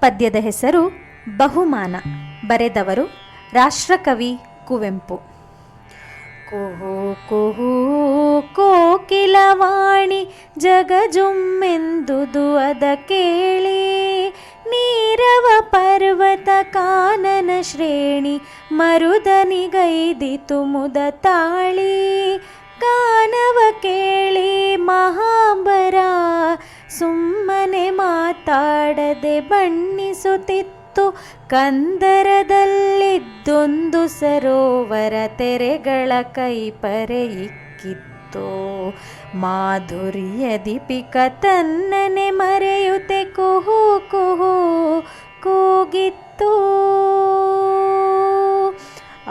ಪದ್ಯದ ಹೆಸರು ಬಹುಮಾನ. ಬರೆದವರು ರಾಷ್ಟ್ರಕವಿ ಕುವೆಂಪು. ಕುಹು ಕುಹು ಕೋಕಿಲವಾಣಿ ಜಗಜುಮ್ಮೆಂದುದು ಅದ ಕೇಳಿ. ನೀರವ ಪರ್ವತ ಕಾನನ ಶ್ರೇಣಿ ಮರುದನಿಗೈದಿತು ಮುದ ತಾಳಿ. ಕಾನವ ಕೇಳಿ ಮಹಾಂಬರ ಸುಮ್ಮನೆ ಮಾತಾಡದೆ ಬಣ್ಣಿಸುತ್ತಿತ್ತು. ಕಂದರದಲ್ಲಿದ್ದೊಂದು ಸರೋವರ ತೆರೆಗಳ ಕೈಪರೆ ಇಕ್ಕಿತ್ತು. ಮಾಧುರಿಯ ದೀಪಿಕ ತನ್ನನೆ ಮರೆಯುತ್ತೆ. ಕುಹು ಕುಹು, ಕೂಗಿತ್ತು.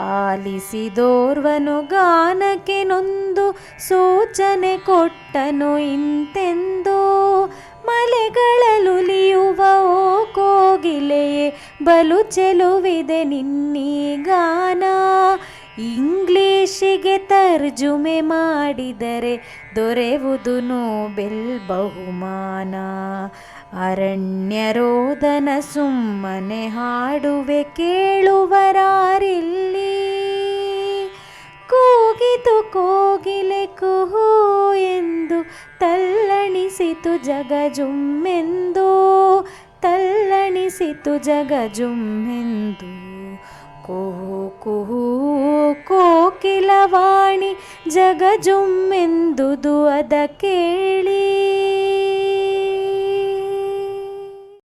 ಆಲಿಸಿದೋರ್ವನು ಗಾನಕ್ಕೆ ನೊಂದು ಸೂಚನೆ ಕೊಟ್ಟನು. ಇಂತೆಂದು ಮಲೆಗಳಲುಲಿಯುವ ಬಲು ಚೆಲುವಿದೆ ನಿನ್ನೀ ಗಾನ. ಇಂಗ್ಲೀಷಿಗೆ ತರ್ಜುಮೆ ಮಾಡಿದರೆ ದೊರೆವುದು ನೋಬೆಲ್ ಬಹುಮಾನ. ಅರಣ್ಯರೋದನ ಸುಮ್ಮನೆ ಹಾಡುವೆ ಕೇಳುವರಾರಿಲ್ಲಿ. ಕೂಗಿತು ಕೋಗಿಲೆ ಕುಹು ಎಂದು ತಲ್ಲಣಿಸಿತು ಜಗಜುಮ್ಮೆಂದು. ತಲ್ಲಣಿಸಿತು ಜಗಜುಮ್ಮೆಂದು ಕುಹು ಕುಹು ಕೋಕಿಲವಾಣಿ ಜಗಜುಮ್ಮೆಂದುದು ಅದ ಕೇಳಿ